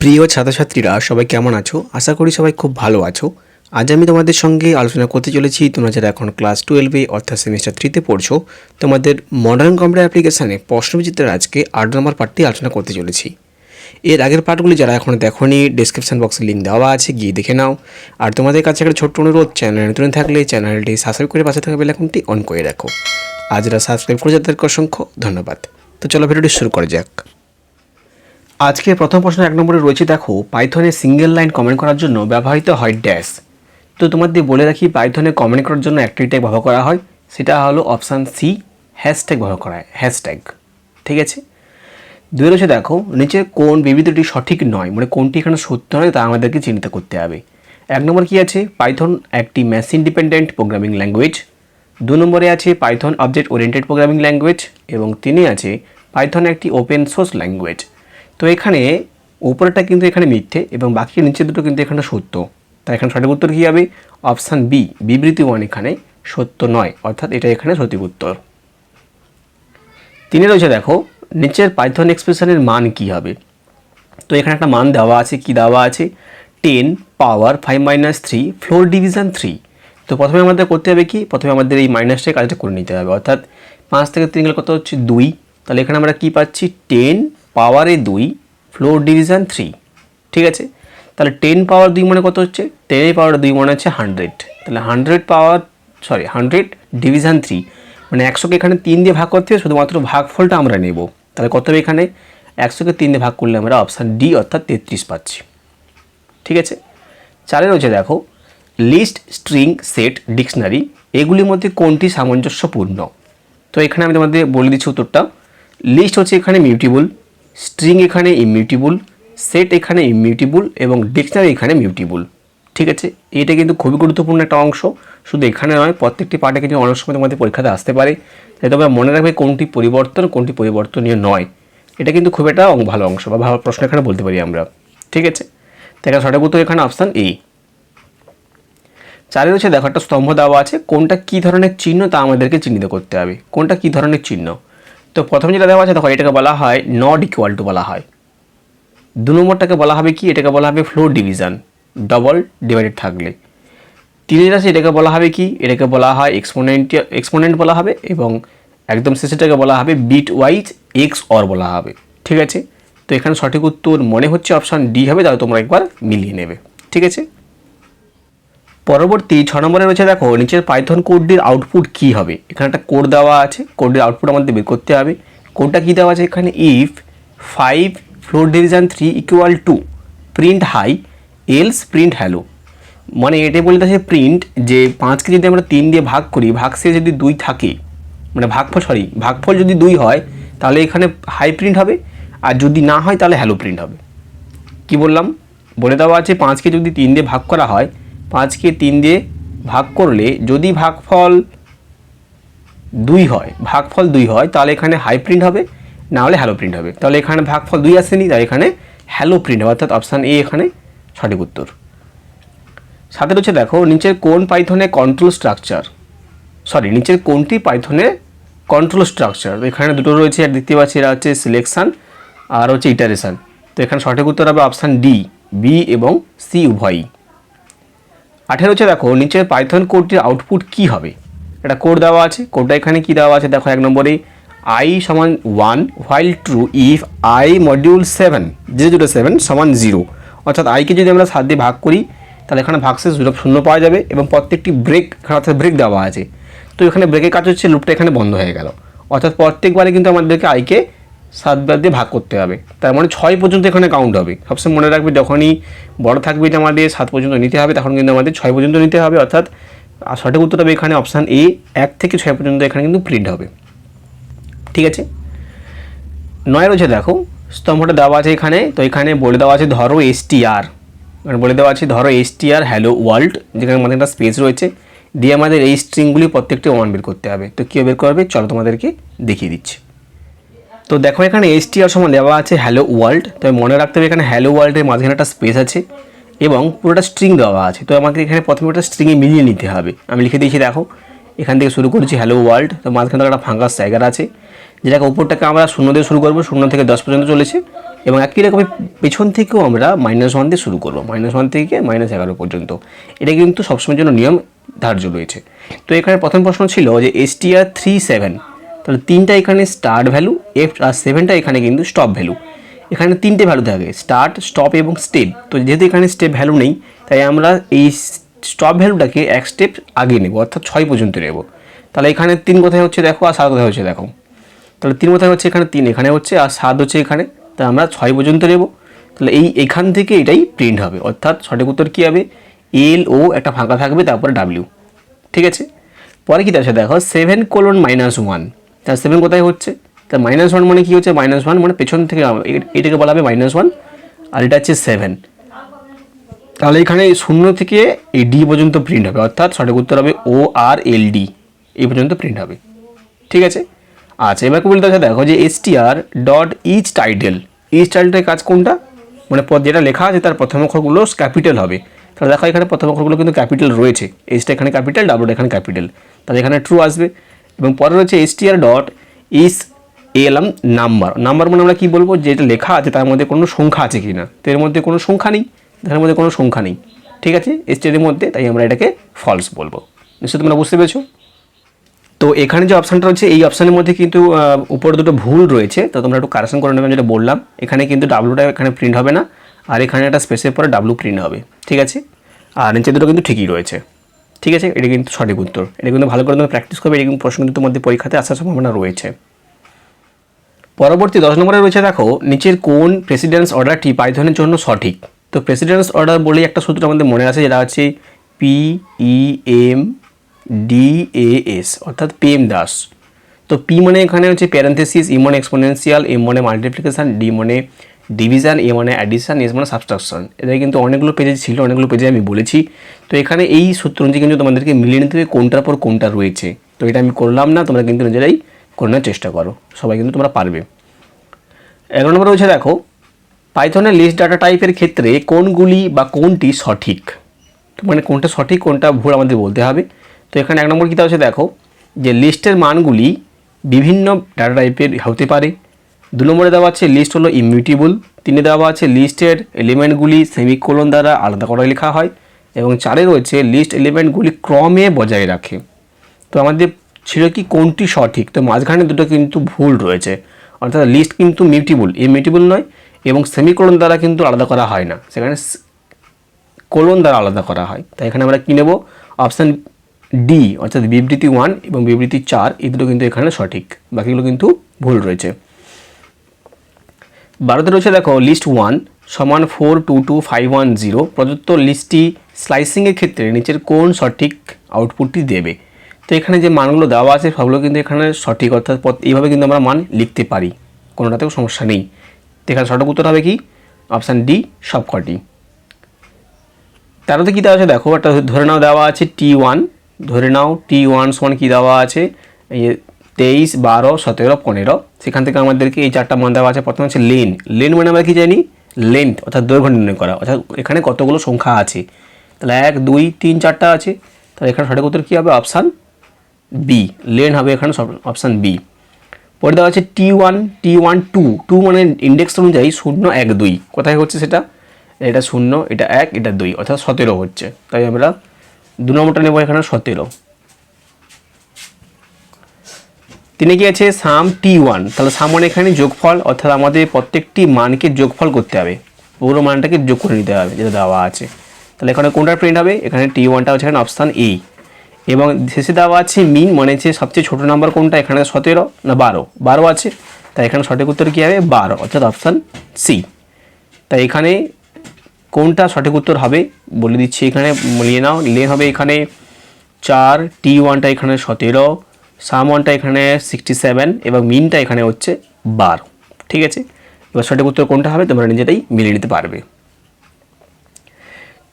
প্রিয় ছাত্রছাত্রীরা, সবাই কেমন আছো? আশা করি সবাই খুব ভালো আছো। আজ আমি তোমাদের সঙ্গে আলোচনা করতে চলেছি, তোমরা যারা এখন ক্লাস টুয়েলভে অর্থাৎ সেমিস্টার থ্রিতে পড়ছো, তোমাদের মডার্ন কম্পিউটার অ্যাপ্লিকেশানে প্রশ্নবিচিত্রের আজকে আট নম্বর পার্টটি আলোচনা করতে চলেছি। এর আগের পার্টগুলি যারা এখন দেখোনি ডিসক্রিপশন বক্সে লিঙ্ক দেওয়া আছে, গিয়ে দেখে নাও। আর তোমাদের কাছে একটা ছোট্ট অনুরোধ চ্যানেল নতুন থাকলে চ্যানেলটি সাবস্ক্রাইব করে পাশে থাকা বেলাকনটি অন করে রাখো। আজ যারা সাবস্ক্রাইব করে তাদেরকে অসংখ্য ধন্যবাদ। তো চলো ভিডিওটি শুরু করা যাক। আজকে প্রথম প্রশ্ন এক নম্বরে রয়েছে, দেখো পাইথনে সিঙ্গেল লাইন কমেন্ট করার জন্য ব্যবহৃত হয় ড্যাশ তো তোমাদের বলে রাখি, পাইথনে কমেন্ট করার জন্য একটি ট্যাগ ব্যবহার করা হয়, সেটা হলো অপশান সি হ্যাশট্যাগ ব্যবহার করা হয় হ্যাশট্যাগ ঠিক আছে? দুই রয়েছে দেখো, নিচে কোন বিবৃতিটি সঠিক নয় মানে কোনটি এখানে সত্য নয়, তা আমাদেরকে চিহ্নিত করতে হবে। এক নম্বর কি আছে? পাইথন একটি মেশিন ডিপেন্ডেন্ট প্রোগ্রামিং ল্যাঙ্গুয়েজ দু নম্বরে আছে, Python object oriented programming language এবং তিনে আছে, পাইথন একটি ওপেন সোর্স ল্যাঙ্গুয়েজ তো এখানে উপরেরটা কিন্তু এখানে মিথ্যে এবং বাকি নিচে দুটো কিন্তু এখানে সত্য। তাই এখানে সঠিক উত্তর কী হবে? অপশান বি, বিবৃতি ওয়ান এখানে সত্য নয়, অর্থাৎ এটা এখানে সঠিক উত্তর। তিনে রয়েছে দেখো, নিচের পাইথন এক্সপ্রেশনের মান কি হবে? তো এখানে একটা মান দেওয়া আছে, কি দেওয়া আছে? Ten power five minus three floor division three তো প্রথমে আমাদের করতে হবে কি? প্রথমে আমাদের এই মাইনাসটাই কাজটা করে নিতে হবে। অর্থাৎ পাঁচ থেকে তিন গেলে কত হচ্ছে? দুই। তাহলে এখানে আমরা কি পাচ্ছি? টেন পাওয়ারে দুই ফ্লোর ডিভিশন থ্রি ঠিক আছে? তাহলে টেন পাওয়ার দুই মানে কত হচ্ছে? টেনের পাওয়ার দুই মানে হচ্ছে হান্ড্রেড তাহলে hundred power sorry hundred division three মানে একশোকে এখানে তিন দিয়ে ভাগ করতে হবে, শুধুমাত্র ভাগফলটা আমরা নেব। তাহলে কত হবে এখানে? একশোকে তিন দিয়ে ভাগ করলে আমরা অপশান ডি অর্থাৎ তেত্রিশ পাচ্ছি। ঠিক আছে? চারে রয়েছে দেখো লিস্ট স্ট্রিং সেট ডিকশনারি এগুলির মধ্যে কোনটি সামঞ্জস্যপূর্ণ? তো এখানে আমি তোমাদের বলে দিচ্ছি উত্তরটা। লিস্ট হচ্ছে এখানে মিউটিবল স্ট্রিং এখানে ইমিউটিবল সেট এখানে ইমিউটিবল এবং ডিকশনারি এখানে মিউটিবল ঠিক আছে? এটা কিন্তু খুবই গুরুত্বপূর্ণ একটা অংশ। শুধু এখানে নয়, প্রত্যেকটি পার্টে কিন্তু অনেক সময় তোমাদের পরীক্ষাতে আসতে পারে। তাই তবে মনে রাখবে কোনটি পরিবর্তন, কোনটি পরিবর্তনীয় নয়। এটা কিন্তু খুব একটা ভালো অংশ বা ভালো প্রশ্ন এখানে বলতে পারি আমরা। ঠিক আছে? তাই এটা সঠিক উত্তর এখানে অপশান এ চারে রয়েছে দেখো একটা স্তম্ভ দেওয়া আছে। কোনটা কী ধরনের চিহ্ন তা আমাদেরকে চিহ্নিত করতে হবে। কোনটা কী ধরনের চিহ্ন? তো প্রথমে যেটা দেওয়া আছে, দেখো, এটাকে বলা হয় নট ইকুয়াল টু বলা হয়। দু নম্বরটাকে বলা হবে কি? এটাকে বলা হবে ফ্লোর ডিভিশন ডবল ডিভাইডেড থাকলে। তিনের আছে, এটাকে বলা হবে কি? এটাকে বলা হয় এক্সপোনেন্ট এক্সপোনেন্ট বলা হবে এবং একদম শেষেটাকে বলা হবে বিট ওয়াইজ এক্স অর বলা হবে। ঠিক আছে? তো এখানে সঠিক উত্তর মনে হচ্ছে অপশান ডি হবে, তাহলে তোমরা একবার মিলিয়ে নেবে। ঠিক আছে? পরবর্তী ছ নম্বরে রয়েছে দেখো, নিচের পাইথন কোডটির আউটপুট কি হবে? এখানে একটা কোড দেওয়া আছে কোডটির আউটপুট আমাদের বের করতে হবে। কোডটা কী দেওয়া আছে? এখানে if five floor division three equal to print hi else print hello মানে এটাই বলতে আছে প্রিন্ট যে পাঁচকে যদি আমরা তিন দিয়ে ভাগ করি ভাগ শেষে যদি দুই থাকে মানে ভাগফল সরি ভাগফল যদি দুই হয়, তাহলে এখানে হাই প্রিন্ট হবে, আর যদি না হয়, তাহলে হ্যালো প্রিন্ট হবে। কি বললাম? বলে দেওয়া আছে পাঁচকে যদি তিন দিয়ে ভাগ করা হয় পাঁচকে তিন দিয়ে ভাগ করলে যদি ভাগফল দুই হয়, ভাগফল দুই হয়, তাহলে এখানে হাই প্রিন্ট হবে, না হলে হ্যালো প্রিন্ট হবে। তাহলে এখানে ভাগফল দুই আসেনি তাই এখানে হ্যালো প্রিন্ট হবে, অর্থাৎ অপশান এ এখানে সঠিক উত্তর। সাথে রয়েছে দেখো, নিচের কোন পাইথনে কন্ট্রোল স্ট্রাকচার সরি নিচের কোনটি পাইথনে কন্ট্রোল স্ট্রাকচার এখানে দুটো রয়েছে আর দেখতে পাচ্ছি এরা হচ্ছে সিলেকশন আর হচ্ছে ইটারেশন তো এখানে সঠিক উত্তর হবে অপশান ডি বি এবং সি উভয়ই। আঠেরো হচ্ছে দেখো নিচের পাইথন কোডটির আউটপুট কি হবে? একটা কোড দেওয়া আছে কোডটা এখানে কি দেওয়া আছে? দেখো এক নম্বরে আই সমান one while true if I module seven zero zero seven সমান জিরো অর্থাৎ আইকে যদি আমরা সাত দিয়ে ভাগ করি, তাহলে এখানে ভাগশেষ জিরো শূন্য পাওয়া যাবে এবং প্রত্যেকটি ব্রেক এখানে অর্থাৎ ব্রেক দেওয়া আছে। তো এখানে ব্রেকের কাজ হচ্ছে লুপটা এখানে বন্ধ হয়ে গেল। অর্থাৎ প্রত্যেকবারে কিন্তু আমাদেরকে আইকে সাতবার দিয়ে ভাগ করতে হবে। তার মানে ছয় পর্যন্ত এখানে কাউন্ট হবে। সবসময় মনে রাখবে যখনই বড় থাকবে যে আমাদের সাত পর্যন্ত নিতে হবে, তখন কিন্তু আমাদের ছয় পর্যন্ত নিতে হবে। অর্থাৎ সঠিক উত্তর হবে এখানে অপশান এ এক থেকে ছয় পর্যন্ত এখানে কিন্তু প্রিন্ট হবে। ঠিক আছে? নয় রয়েছে দেখো, স্তম্ভটা দেওয়া আছে এখানে। তো এখানে বলে দেওয়া আছে ধরো এস টি আর এখানে বলে দেওয়া আছে ধরো S T R hello world যেখানে আমাদের একটা স্পেস রয়েছে। দিয়ে আমাদের এই স্ট্রিংগুলি প্রত্যেকটি ওয়ান বের করতে হবে। তো কী বের করবে? চলো তোমাদেরকে দেখিয়ে দিচ্ছি। তো দেখো এখানে এস টি আর সমান দেওয়া আছে হ্যালো ওয়ার্ল্ড তো মনে রাখতে হবে এখানে হ্যালো ওয়ার্ল্ডের মাঝখানে একটা স্পেস আছে এবং পুরোটা স্ট্রিং দেওয়া আছে। তো আমাকে এখানে প্রথমে ওটা স্ট্রিংয়ে মিলিয়ে নিতে হবে। আমি লিখে দিয়েছি, দেখো, এখান থেকে শুরু করেছি হ্যালো ওয়ার্ল্ড তো মাঝখানে একটা ফাঙ্গাস জায়গা আছে। যেটাকে উপরটাকে আমরা শূন্য দিয়ে শুরু করব, শূন্য থেকে দশ পর্যন্ত চলেছে। এবং একই রকম পেছন থেকেও আমরা মাইনাস ওয়ান দিয়ে শুরু করব মাইনাস ওয়ান থেকে মাইনাস এগারো পর্যন্ত। এটা কিন্তু সবসময়ের জন্য নিয়ম ধার্য রয়েছে। তো এখানে প্রথম প্রশ্ন ছিল যে এসটিআর থ্রি সেভেন তাহলে তিনটা এখানে স্টার্ট ভ্যালু এফ আর সেভেনটা এখানে কিন্তু স্টপ ভ্যালু এখানে তিনটে ভ্যালু থাকে স্টার্ট স্টপ এবং স্টেপ তো যেহেতু এখানে স্টেপ ভ্যালু নেই, তাই আমরা এই স্টপ ভ্যালুটাকে এক স্টেপ আগে নেব, অর্থাৎ ছয় পর্যন্ত নেব। তাহলে এখানে তিন কোথায় হচ্ছে দেখো, আর সাত কোথায় হচ্ছে দেখো। তাহলে তিন কোথায় হচ্ছে এখানে? তিন এখানে হচ্ছে, আর সাত হচ্ছে এখানে। তাই আমরা ছয় পর্যন্ত নেব। তাহলে এই এখান থেকে এটাই প্রিন্ট হবে, অর্থাৎ সঠিক উত্তর কী হবে? এল ও একটা ফাঁকা থাকবে, তারপরে ডাব্লিউ ঠিক আছে? পরে কী আছে দেখো সেভেন কোলন মাইনাস ওয়ান তাহলে সেভেন কোথায় হচ্ছে? তা মাইনাস ওয়ান মানে কী হচ্ছে? মাইনাস ওয়ান মানে পেছন থেকে এটাকে বলা হবে মাইনাস ওয়ান আর এটা হচ্ছে সেভেন তাহলে এখানে শূন্য থেকে এই ডি পর্যন্ত প্রিন্ট হবে। অর্থাৎ সঠিক উত্তর হবে ও আর এল ডি এই পর্যন্ত প্রিন্ট হবে। ঠিক আছে? আচ্ছা এবার বলতে আছে? দেখো যে S T R dot is title is টাইটেলের কাজ কোনটা? মানে পদ যেটা লেখা আছে, তার প্রথম অক্ষরগুলো ক্যাপিটাল হবে। তাহলে দেখো এখানে প্রথম অক্ষরগুলো কিন্তু ক্যাপিটাল রয়েছে। এইচটা এখানে ক্যাপিটাল ডাব্লুটা এখানে ক্যাপিটাল তাহলে এখানে ট্রু আসবে। এবং পরে রয়েছে এস টি আর ডট ইস এলাম নাম্বার নাম্বার মানে আমরা কী বলব? যেটা লেখা আছে, তার মধ্যে কোনো সংখ্যা আছে কি না তো এর মধ্যে কোনো সংখ্যা নেই, তার মধ্যে কোনো সংখ্যা নেই। ঠিক আছে? এর মধ্যে, তাই আমরা এটাকে ফলস বলব। নিশ্চয়ই তোমরা বুঝতে পেরেছ? তো এখানে যে অপশানটা রয়েছে, এই অপশানের মধ্যে কিন্তু উপরে দুটো ভুল রয়েছে। তো তোমরা একটু কারেকশন করে নেবে, যেটা বললাম। এখানে কিন্তু ডাব্লুটা এখানে প্রিন্ট হবে না, আর এখানে একটা স্পেসের পরে ডাব্লু প্রিন্ট হবে। ঠিক আছে? আর নিচে দুটো কিন্তু ঠিকই রয়েছে। ঠিক আছে? এটা কিন্তু সঠিক উত্তর। এটা কিন্তু ভালো করে তোমার প্র্যাকটিস করবে এরকম প্রশ্ন কিন্তু তোমাদের পরীক্ষাতে আসার সম্ভাবনা রয়েছে। পরবর্তী দশ নম্বরে রয়েছে দেখো, নিচের কোন প্রেসিডেন্স অর্ডারটি পাইথনের জন্য সঠিক? তো প্রেসিডেন্স অর্ডার বলেই একটা সূত্র আমাদের মনে আছে, যেটা হচ্ছে P E M D A S অর্থাৎ পিএম দাস। তো পি মানে এখানে হচ্ছে প্যারেন্থেসিস ই মানে এক্সপোনেন্সিয়াল এম মানে মাল্টিপ্লিকেশন ডি মানে ডিভিশন এ মানে অ্যাডিশন এস মানে সাবস্ট্রাকশন এটা কিন্তু অনেকগুলো পেজে ছিল, অনেকগুলো পেজে আমি বলেছি। তো এখানে এই সূত্র অনুযায়ী কিন্তু তোমাদেরকে মিলিয়ে নিতে হবে কোনটার পর কোনটা রয়েছে। তো এটা আমি করলাম না, তোমরা কিন্তু নিজেরাই করে নেওয়ার চেষ্টা করো। সবাই কিন্তু তোমরা পারবে। এগারো নম্বর রয়েছে দেখো, পাইথনের লিস্ট ডাটা টাইপের ক্ষেত্রে কোনগুলি বা কোনটি সঠিক? তো মানে কোনটা সঠিক, কোনটা ভুল আমাদের বলতে হবে। তো এখানে এক নম্বর কী আছে দেখো, যে লিস্টের মানগুলি বিভিন্ন ডাটা টাইপের হতে পারে। দু নম্বরে দেওয়া আছে লিস্ট হলো ইমিউটেবল তিনে দেওয়া আছে লিস্টের এলিমেন্টগুলি সেমিকোলন দ্বারা আলাদা করে লেখা হয়। এবং চারে রয়েছে লিস্ট এলিমেন্টগুলি ক্রমে বজায় রাখে। তো আমাদের ছিল কি কোনটি সঠিক? তো মাঝখানে দুটো কিন্তু ভুল রয়েছে। অর্থাৎ লিস্ট কিন্তু মিউটিবল ইমিউটেবল নয়, এবং সেমিকোলন দ্বারা কিন্তু আলাদা করা হয় না। সেখানে কোলন দ্বারা আলাদা করা হয়। তাই এখানে আমরা কী নেব? অপশান ডি অর্থাৎ বিবৃতি ওয়ান এবং বিবৃতি চার, এই দুটো কিন্তু এখানে সঠিক। বাকিগুলো কিন্তু ভুল রয়েছে। বারোতে রয়েছে দেখো লিস্ট ওয়ান সমান four two two five one zero প্রদত্ত লিস্টটি স্লাইসিংয়ের ক্ষেত্রে নিচের কোন সঠিক আউটপুটটি দেবে? তো এখানে যে মানগুলো দেওয়া আছে, সবগুলো কিন্তু এখানে সঠিক, অর্থাৎ এইভাবে কিন্তু আমরা মান লিখতে পারি। কোনোটাতেও সমস্যা নেই। এখানে সঠিক উত্তর হবে কি? অপশান ডি সবকটি। তেরোতে কী দেওয়া আছে? দেখো, একটা ধরে নাও দেওয়া আছে টি ওয়ান ধরে নাও টি ওয়ান সমান কী দেওয়া আছে? তেইশ, বারো, সতেরো, পনেরো। সেখান থেকে আমাদেরকে এই চারটা মান দেওয়া আছে। প্রথমে হচ্ছে লেন। লেন মানে আমরা কি জানি? লেন্থ, অর্থাৎ দৈর্ঘ্য নির্ণয় করা। অর্থাৎ এখানে কতগুলো সংখ্যা আছে? তাহলে এক, দুই, তিন, চারটা আছে। তাহলে এখানে সঠিক উত্তর কী হবে? অপশান বি লেন হবে এখানে অপশান বি পরে দেওয়া আছে T one T one two two মানে ইন্ডেক্স অনুযায়ী শূন্য, এক, দুই। কোথায় হচ্ছে সেটা? এটা শূন্য, এটা এক, এটা দুই। অর্থাৎ সতেরো হচ্ছে। তাই আমরা দু নম্বরটা নেব এখানে সতেরো। তিনি কি আছে? Sum T one. তাহলে সাম মানে এখানে যোগফল, অর্থাৎ আমাদের প্রত্যেকটি মানকে যোগফল করতে হবে। পুরো মানটাকে যোগ করে নিতে হবে, যেটা দেওয়া আছে। তাহলে এখানে কোনটা প্রিন্ট হবে? এখানে টি ওয়ানটা হচ্ছে এখানে অপশান এ এবং শেষে দেওয়া আছে মিন মানে হচ্ছে সবচেয়ে ছোটো নাম্বার কোনটা? এখানে সতেরো না বারো? বারো আছে। তাই এখানে সঠিক উত্তর কী হবে? বারো, অর্থাৎ অপশান সি তাই এখানে কোনটা সঠিক উত্তর হবে? বলে দিচ্ছি এখানে, নিয়ে নাও। লে হবে এখানে চার, টি ওয়ানটা এখানে সতেরো। সাম ওয়ানটা এখানে সিক্সটি সেভেন এবং মিনটা এখানে হচ্ছে বারো। ঠিক আছে? এবার সঠিক উত্তর কোনটা হবে? তোমরা নিজেরাই মিলিয়ে নিতে পারবে।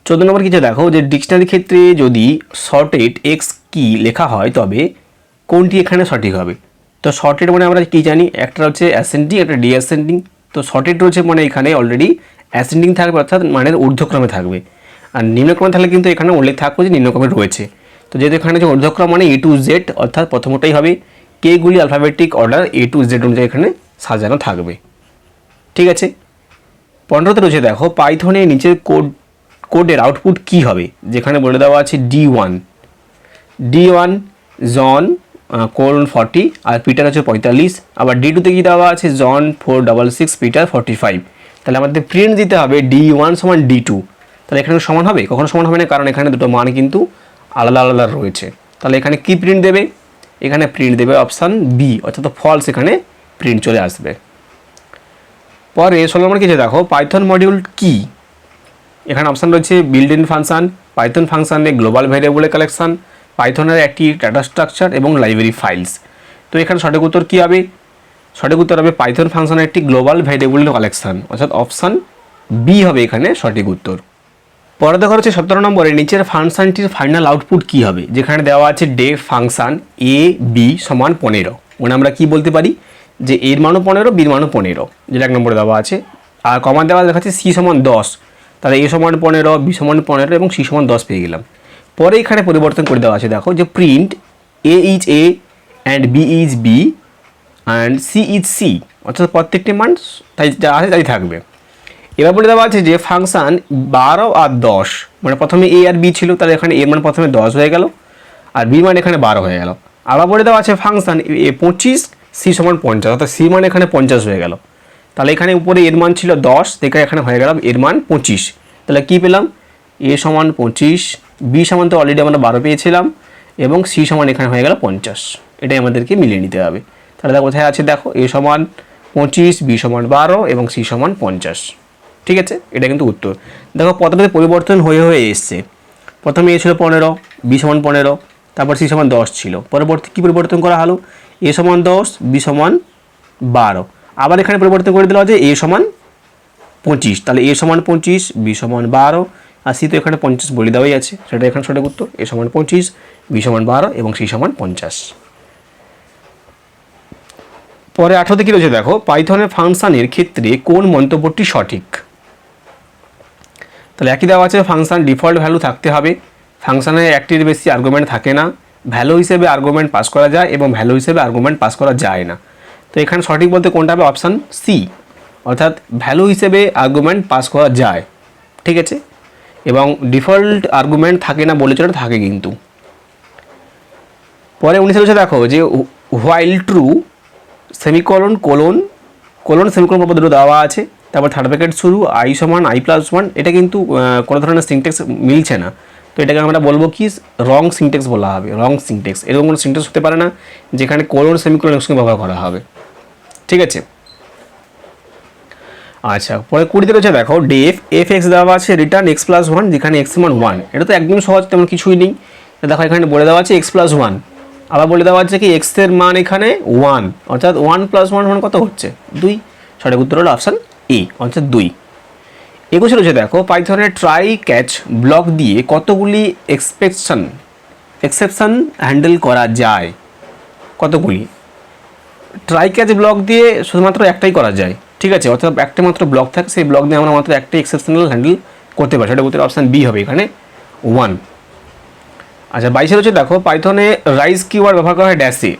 চোদ্দ নম্বর কিছু দেখো যে ডিকশনারি ক্ষেত্রে যদি শর্টেড এক্স কি লেখা হয়, তবে কোনটি এখানে সঠিক হবে? তো শর্টেড মানে আমরা কী জানি? একটা হচ্ছে অ্যাসেন্ডিং একটা ডিঅ্যাসেন্ডিং তো শর্টেড রয়েছে মানে এখানে অলরেডি অ্যাসেন্ডিং থাকবে, অর্থাৎ মানের ঊর্ধ্বক্রমে থাকবে। আর নিম্নক্রমে থাকলে কিন্তু এখানে উল্লেখ থাকবে যে নিম্নক্রমে রয়েছে। যেহেতু এখানে যে ঊর্ধ্বক্রম মানে এ টু জেড অর্থাৎ প্রথমটাই হবে কেগুলি alphabetic order A to Z অনুযায়ী এখানে সাজানো থাকবে। ঠিক আছে? পনেরোতে রয়েছে দেখো পাইথনে নিচের কোড কোডের আউটপুট কি হবে? যেখানে বলে দেওয়া আছে D one D one John colon forty আর পিটার হচ্ছে পঁয়তাল্লিশ। আবার ডি টুতে কী দেওয়া আছে? John four double six Peter forty five তাহলে আমাদের প্রিন্ট দিতে হবে ডি ওয়ান সমান ডি টু তাহলে এখানে সমান হবে? কখনো সমান হবে না, কারণ এখানে দুটো মান কিন্তু আলাদা আলাদা রয়েছে। তাহলে এখানে কি প্রিন্ট দেবে? এখানে প্রিন্ট দেবে অপশান বি অর্থাৎ ফলস এখানে প্রিন্ট চলে আসবে। পরে ষোলো নম্বর কিছু দেখো পাইথন মডিউল কি? এখানে অপশান রয়েছে বিল্ড ইন ফাংশন পাইথন ফাংশানে গ্লোবাল ভ্যারিয়েবলের কালেকশান পাইথনের একটি ডাটা স্ট্রাকচার এবং লাইব্রেরি ফাইলস তো এখানে সঠিক উত্তর কী হবে? সঠিক উত্তর হবে পাইথন ফাংশনের একটি গ্লোবাল ভ্যারিয়েবলের কালেকশান অর্থাৎ অপশান বি হবে এখানে সঠিক উত্তর। পরে দেখা হচ্ছে সতেরো নম্বরে, নিচের ফাংশানটির ফাইনাল আউটপুট কী হবে? যেখানে দেওয়া আছে ডে ফাংশন এ বি সমান পনেরো। মানে আমরা কি বলতে পারি? যে এর মানও পনেরো বির মানও পনেরো। যেটা এক নম্বরে দেওয়া আছে। আর কমা দেওয়া দেখাচ্ছে সি সমান দশ। তাহলে এ সমান পনেরো বি সমান পনেরো এবং সি সমান দশ পেয়ে গেলাম। পরে এখানে পরিবর্তন করে দেওয়া আছে, দেখো যে print A is A and B is B and C is C অর্থাৎ প্রত্যেকটি মান তাই যা আছে তাই থাকবে। এবার বলে দেওয়া আছে যে ফাংশন বারো আর দশ মানে প্রথমে এ আর বি ছিল, তাহলে এখানে এর মান প্রথমে দশ হয়ে গেল, আর বি মান এখানে বারো হয়ে গেল। আবার বলে দেওয়া আছে ফাংশন এ পঁচিশ, সি সমান পঞ্চাশ, অর্থাৎ সি মান এখানে পঞ্চাশ হয়ে গেল। তাহলে এখানে উপরে এর মান ছিল দশ থেকে এখানে হয়ে গেল এর মান পঁচিশ। তাহলে কী পেলাম? এ সমান পঁচিশ, বি সমান তো অলরেডি আমরা বারো পেয়েছিলাম, এবং সি সমান এখানে হয়ে গেল পঞ্চাশ। এটাই আমাদেরকে মিলিয়ে নিতে হবে। তাহলে দেখো কোথায় আছে, দেখো, এ সমান পঁচিশ, বি সমান বারো, এবং সি সমান পঞ্চাশ। ঠিক আছে? এটা কিন্তু উত্তর। দেখো পদ্ধতিতে পরিবর্তন হয়ে হয়ে এসছে। প্রথমে এ ছিল পনেরো, বি সমান পনেরো, তারপর সি সমান দশ ছিল। পরবর্তী কী পরিবর্তন করা হলো? এ সমান দশ, বি সমান বারো। আবার এখানে পরিবর্তন করে দিল যে এ সমান পঁচিশ। তাহলে এ সমান পঁচিশ, বি সমান বারো, আর সি তো এখানে পঞ্চাশ বলে দেওয়াই আছে। সেটা এখানে সঠিক উত্তর। এ সমান পঁচিশ, বি সমান বারো এবং সি সমান পঞ্চাশ। পরে আঠারোতে কী রয়েছে দেখো? পাইথনের ফাংশানের ক্ষেত্রে কোন মন্তব্যটি সঠিক? তাহলে একই দেওয়া আছে ফাংশান ডিফল্ট ভ্যালু থাকতে হবে। ফাংশানে একটির বেশি আর্গুমেন্ট থাকে না। ভ্যালু হিসেবে আর্গুমেন্ট পাস করা যায় এবং ভ্যালু হিসেবে আর্গুমেন্ট পাস করা যায় না। তো এখানে সঠিক বলতে কোনটা হবে? অপশান সি অর্থাৎ ভ্যালু হিসেবে আর্গুমেন্ট পাস করা যায়। ঠিক আছে? এবং ডিফল্ট আর্গুমেন্ট থাকে না বলে চলে থাকে কিন্তু। পরে উনিশে বলছে, দেখো যে while true semicolon colon colon semicolon পদ্ধতি দেওয়া আছে। তারপর থার্ড ব্র্যাকেট শুরু আই সমান আই প্লাস ওয়ান এটা কিন্তু কোনো ধরনের সিনটেক্স মিলছে না। তো এটাকে আমরা বলব কি রং সিনটেক্স বলা হবে রং সিনটেক্স এরকম কোনো সিনটেক্স হতে পারে না, যেখানে কোলন সেমিকলন একসঙ্গে ব্যবহার করা হবে। ঠিক আছে? আচ্ছা পরে কুড়িতে রয়েছে, দেখো ডেফ এফ এক্স দেওয়া আছে রিটার্ন এক্স প্লাস ওয়ান যেখানে এক্স সমান ওয়ান এটা তো একদম সহজ, তেমন কিছুই নেই। দেখো, এখানে বলে দেওয়া আছে এক্স প্লাস ওয়ান আবার বলে দেওয়া আছে কি এক্সের মান এখানে ওয়ান অর্থাৎ ওয়ান প্লাস ওয়ান মান কত হচ্ছে? দুই। সঠিক উত্তর হলো অপশান এ, অর্থাৎ দুই। একুশে রয়েছে দেখো, পাইথনের ট্রাই ক্যাচ ব্লক দিয়ে কতগুলি এক্সপেকশন এক্সেপশন হ্যান্ডেল করা যায়। কতগুলি? ট্রাই ক্যাচ ব্লক দিয়ে শুধুমাত্র একটাই করা যায়। ঠিক আছে, অর্থাৎ একটা মাত্র ব্লক থাকে, সেই ব্লক দিয়ে আমরা মাত্র একটা এক্সেপশনাল হ্যান্ডেল করতে পারি। সেটা উত্তর অপশান বি হবে এখানে। ওয়ান আচ্ছা বাইশে হচ্ছে দেখো, পাইথনে রাইস কিওয়ার্ড ব্যবহার করা হয় ড্যাশে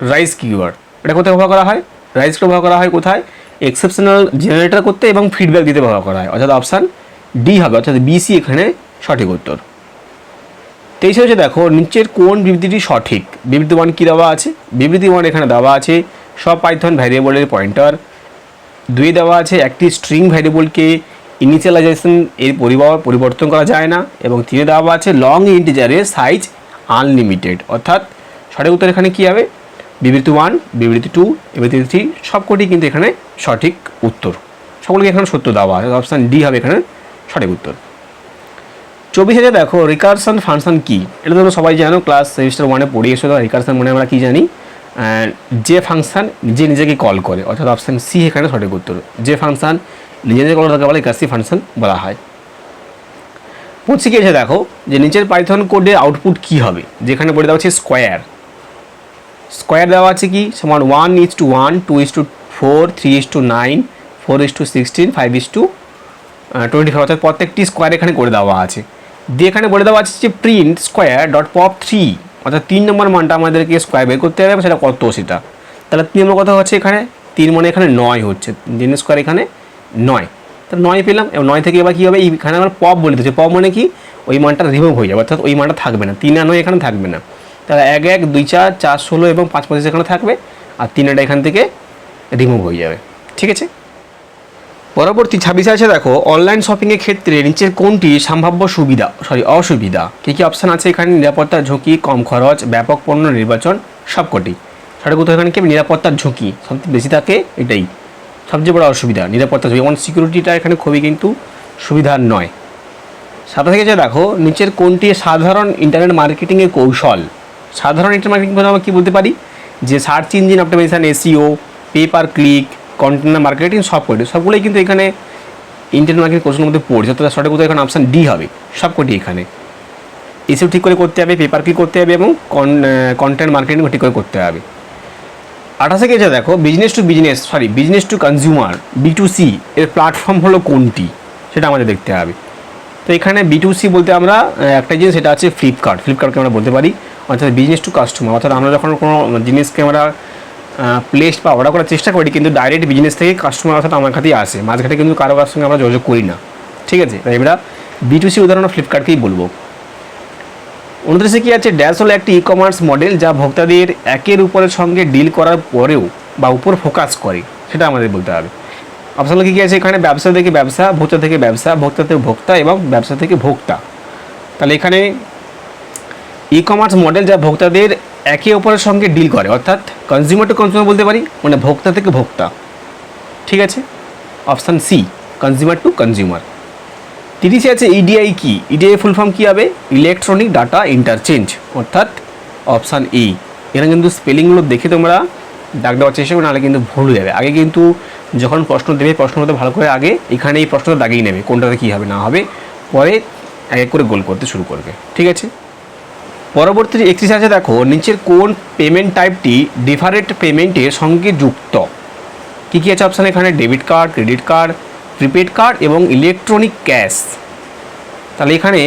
রাইস কিওয়ার্ড এটা কোথায় ব্যবহার করা হয়? রাইস ব্যবহার করা হয় কোথায়? এক্সেপশনাল জেনারেটর করতে এবং ফিডব্যাক দিতে ব্যবহার করা হয়। অর্থাৎ অপশান ডি হবে, অর্থাৎ বিসি এখানে সঠিক উত্তর। তেইশে হচ্ছে দেখো, নিচের কোন বিবৃতিটি সঠিক? বিবৃতি ওয়ান কী দেওয়া আছে? বিবৃতি ওয়ান এখানে দেওয়া আছে, সব পাইথন ভ্যারিয়েবলের পয়েন্টার দুই দেওয়া আছে, একটি স্ট্রিং ভ্যারিয়েবলকে ইনিশিয়ালাইজেশন এর পরিবার, পরিবর্তন করা যায় না। এবং তিনে দেওয়া আছে লং ইন্টিজারের সাইজ আনলিমিটেড অর্থাৎ সঠিক উত্তর এখানে কী হবে? বিবৃতি ওয়ান বিবৃতি টু বিবৃতি থ্রি সবকটি কিন্তু এখানে সঠিক উত্তর। সকলকে এখানে সত্য দেওয়া আছে অপশান ডি হবে এখানে সঠিক উত্তর। চব্বিশ হাজার দেখো রিকারশন ফাংশন কী? এটা তোমরা সবাই জানো ক্লাস সেমিস্টার ওয়ানে পড়ে এসো রিকারশন মানে আমরা কী জানি? যে ফাংশন নিজে নিজেকে কল করে, অর্থাৎ অপশান সি এখানে সঠিক উত্তর। যে ফাংশন নিজে নিজে কল তাকে বলে রিকার্সিভ ফাংশন বলা হয়। পঁচিশে আছে দেখো, যে নিচের পাইথন কোডে আউটপুট কী হবে? যেখানে বলে দেওয়া হচ্ছে স্কোয়ার স্কোয়ার দেওয়া আছে কি? সমান one is to one two is to four three is to nine four is to sixteen five is to twenty five অর্থাৎ প্রত্যেকটি স্কোয়ার এখানে করে দেওয়া আছে। দিয়ে এখানে বলে দেওয়া আছে যে print square dot pop three অর্থাৎ তিন নম্বর মানটা আমাদেরকে স্কোয়ার বের করতে হবে, সেটা কত সেটা? তাহলে তিন নম্বর কথা হচ্ছে এখানে? তিন মানে এখানে নয় হচ্ছে, তিন স্কোয়ার এখানে নয়। তাহলে নয় পেলাম এবং নয় থেকে এবার কী হবে? এইখানে আমরা পপ বলে দিচ্ছি। পপ মানে কি? ওই মানটা রিমুভ হয়ে যাবে, অর্থাৎ ওই মানটা থাকবে না। তিন আর নয় এখানে থাকবে না। তাহলে এক এক, দুই চার চার, ষোলো এবং পাঁচ পঁচিশ এখানে থাকবে আর তিনটা এখান থেকে রিমুভ হয়ে যাবে। ঠিক আছে? পরবর্তী ছাব্বিশে আছে দেখো অনলাইন শপিংয়ের ক্ষেত্রে নিচের কোনটি সম্ভাব্য সুবিধা? সরি অসুবিধা। কী কী অপশান আছে এখানে? নিরাপত্তার ঝুঁকি, কম খরচ, ব্যাপক পণ্য নির্বাচন, সবকটি। সঠিক উত্তর এখানে কি? নিরাপত্তার ঝুঁকি। সবচেয়ে বেশি থাকে এটাই। সবচেয়ে বড় অসুবিধা, নিরাপত্তা, ঝুঁকি। যেমন সিকিউরিটিটা এখানে খুবই কিন্তু সুবিধার নয়। সাথে থেকে যে দেখো, নিচের কোনটি সাধারণ ইন্টারনেট মার্কেটিংয়ের কৌশল? সাধারণ ইন্টারনেট মার্কেটিং বলতে আমরা কী বলতে পারি? যে search engine optimization SEO pay per click content marketing সব কটি সবগুলোই কিন্তু এখানে ইন্টারনেট মার্কেটিং কৌশলের মধ্যে পড়ছে অর্থাৎ সঠিক উত্তর এখানে অপশান ডি হবে। সব সবকটি এখানে। এসিও ঠিক করে করতে হবে পেপার ক্লিক করতে হবে এবং কন্টেন্ট মার্কেটিং ঠিক করে করতে হবে। আঠাশে গেছে দেখো business to business sorry business to consumer B to C এর প্ল্যাটফর্ম হলো কোনটি? সেটা আমাদের দেখতে হবে। তো এখানে বি টু সি বলতে আমরা একটা জিনিস, সেটা আছে ফ্লিপকার্ট ফ্লিপকার্টকে আমরা বলতে পারি। অর্থাৎ বিজনেস টু কাস্টমার অর্থাৎ আমরা যখন কোনো জিনিসকে আমরা প্লেস বা অর্ডার করার চেষ্টা করি, কিন্তু ডাইরেক্ট বিজনেস থেকে কাস্টমার অর্থাৎ আমার কাছেই আসে। মাঝখানে কিন্তু কারও কারোর সঙ্গে আমরা যোগাযোগ করি না। ঠিক আছে? তাই আমরা বি টু সি উদাহরণ ফ্লিপকার্টকেই বলব। উনত্রিশে কী আছে? ড্যাশ হলো একটি ই কমার্স মডেল যা ভোক্তাদের একের উপরের সঙ্গে ডিল করার পরেও বা উপর ফোকাস করে। সেটা আমাদের বলতে হবে। অপশান কী কী আছে? এখানে ব্যবসা থেকে ব্যবসা, ভোক্তা থেকে ব্যবসা ভোক্তা থেকে ভোক্তা এবং ব্যবসা থেকে ভোক্তা। তাহলে এখানে ই কমার্স মডেল যা ভোক্তাদের একে অপরের সঙ্গে ডিল করে, অর্থাৎ কনজিউমার টু কনজিউমার বলতে পারি মানে ভোক্তা থেকে ভোক্তা। ঠিক আছে? Option C consumer to consumer তিরিশে আছে ইডিআই কি? ইডিআই ফুল ফর্ম কী হবে? ইলেকট্রনিক ডাটা ইন্টারচেঞ্জ অর্থাৎ অপশান ই এখানে কিন্তু স্পেলিংগুলো দেখে তোমরা ডাক দেওয়ার চেষ্টা করো, নাহলে কিন্তু ভুল হয়ে যাবে। আগে কিন্তু যখন প্রশ্ন দেবে, প্রশ্ন মতো ভালো করে আগে এখানে এই প্রশ্নটা দাগিয়ে নেবে, কোনটাতে কী হবে, না হবে, পরে এক এক করে গোল করতে শুরু করবে। ঠিক আছে? পরবর্তী আছে দেখো, নিচের কোন পেমেন্ট টাইপটি ডিফারেন্ট পেমেন্টের সঙ্গে যুক্ত? কী কী আছে অপশান এখানে? Debit card credit card prepaid card এবং ইলেকট্রনিক ক্যাশ তাহলে এখানে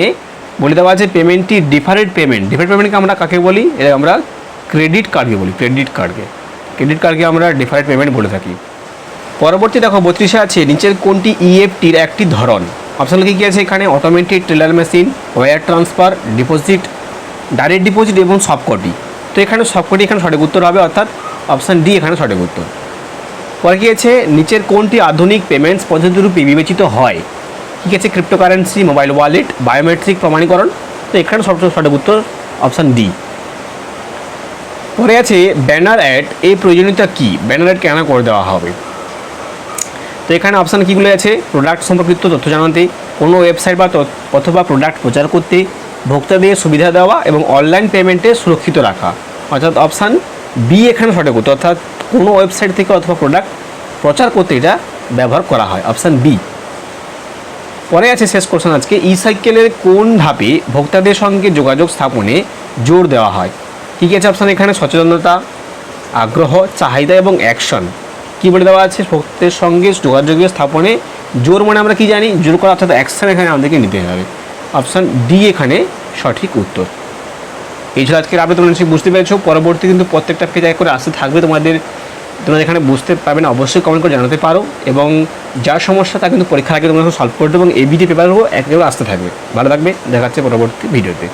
বলে দেওয়া আছে পেমেন্টটি ডিফারেন্ট পেমেন্ট ডিফারেন্ট পেমেন্টকে আমরা কাকে বলি? এটা আমরা ক্রেডিট কার্ডকে বলি ক্রেডিট কার্ডকে ক্রেডিট কার্ডকে আমরা ডিফারেন্ট পেমেন্ট বলে থাকি। পরবর্তী দেখো, বত্রিশে আছে, নিচের কোনটি ইএফটির একটি ধরন? অপশান কী কী আছে এখানে? Automatic teller machine wire transfer deposit direct deposit এবং সবকটি তো এখানে সবকটি এখানে সঠিক উত্তর হবে, অর্থাৎ অপশান ডি এখানে সঠিক উত্তর। পরে কি আছে? নিচের কোনটি আধুনিক পেমেন্টস পদ্ধতিরূপে বিবেচিত হয়? ঠিক আছে? ক্রিপ্টোকারেন্সি মোবাইল ওয়ালেট বায়োমেট্রিক প্রমাণীকরণ। তো এখানে সবচেয়ে সঠিক উত্তর অপশান ডি পরে আছে ব্যানার অ্যাড এই প্রয়োজনীয়তা কী? ব্যানার অ্যাড কেন করে দেওয়া হবে? তো এখানে অপশান কীগুলো আছে? প্রোডাক্ট সম্পর্কিত তথ্য জানাতে, কোনো ওয়েবসাইট বা অথবা প্রোডাক্ট প্রচার করতে ভোক্তাদের সুবিধা দেওয়া এবং অনলাইন পেমেন্টে সুরক্ষিত রাখা। অর্থাৎ অপশান বি এখানে সঠিক উত্তর, অর্থাৎ কোনো ওয়েবসাইট থেকে অথবা প্রোডাক্ট প্রচার করতে এটা ব্যবহার করা হয় অপশান বি পরে আছে শেষ কোশ্চেন আজকে ই সাইকেলের কোন ধাপে ভোক্তাদের সঙ্গে যোগাযোগ স্থাপনে জোর দেওয়া হয়? কী কী আছে অপশান এখানে? সচেতনতা, আগ্রহ, চাহিদা এবং অ্যাকশন কী বলে দেওয়া আছে? ভক্তের সঙ্গে যোগাযোগের স্থাপনে জোর মানে আমরা কি জানি? জোর করা, অর্থাৎ অ্যাকশন এখানে আমাদেরকে নিতে হবে। অপশান ডি এখানে সঠিক উত্তর। এই ছিল আজকের আবেদন তোমরা বুঝতে পেরেছ। পরবর্তী কিন্তু প্রত্যেকটা পেজ এক করে আসতে থাকবে। তোমাদের, তোমরা এখানে বুঝতে পারবে না, অবশ্যই কমেন্ট করে জানাতে পারো। এবং যার সমস্যা, তা কিন্তু পরীক্ষার আগে তোমরা সলভ করে দেবো এবং এবিটি পেপারও একেবারে আসতে থাকবে। ভালো লাগবে দেখাচ্ছে পরবর্তী ভিডিওতে